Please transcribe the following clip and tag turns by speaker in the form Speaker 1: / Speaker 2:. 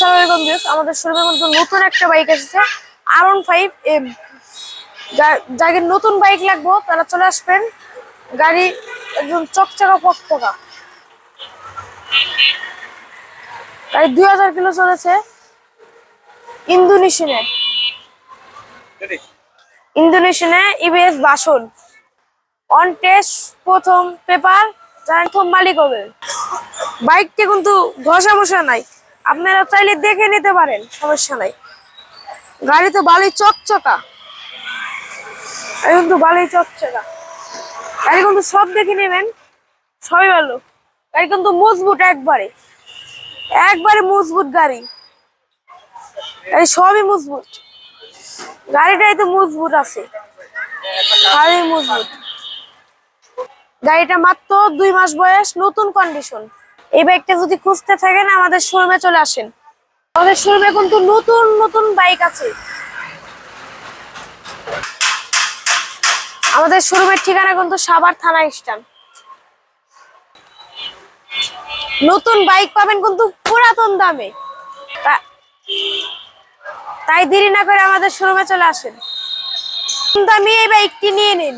Speaker 1: আসসালামু আলাইকুম আমাদের শোরুমে কিন্তু নতুন একটা বাইক এসেছে আর ওয়ান ফাইভ এম যাদের নতুন বাইক লাগবো, তারা চলে আসবেন। গাড়ি একদম চকচকা পকপকা। গাড়ি দুই হাজার কিলো চলেছে। ইন্দোনেশিয়ানে। ইন্দোনেশিয়ানে ইবিএস বাসন। অন টেস্ট প্রথম পেপার যারা প্রথম মালিক হবে। বাইকটি কিন্তু ঘষা মশা নাই। আপনারা চাইলে দেখে নিতে পারেন, সমস্যা নাই। গাড়ি তো বালি চকচকা। গাড়ি কিন্তু বালি চকচকা। গাড়ি কিন্তু সব দেখে নেবেন, সবই ভালো। গাড়ি কিন্তু মজবুত একবারে। একবারে মজবুত গাড়ি। গাড়ি সবই মজবুত। গাড়িটাই তো মজবুত আছে। গাড়ি মজবুত। গাড়িটা মাত্র দুই মাস বয়স, নতুন কন্ডিশন এই বাইকটা যদি খুঁজতে থাকেন, আমাদের শোরুমে চলে আসেন। আমাদের শোরুমে কিন্তু নতুন নতুন বাইক আছে। আমাদের শোরুমের ঠিকানা কিন্তু সাভার থানা স্ট্যান্ড। নতুন বাইক পাবেন কিন্তু পুরাতন দামে। তাই দেরি না করে আমাদের শোরুমে চলে আসেন। দামি এই বাইকটি নিয়ে নিন।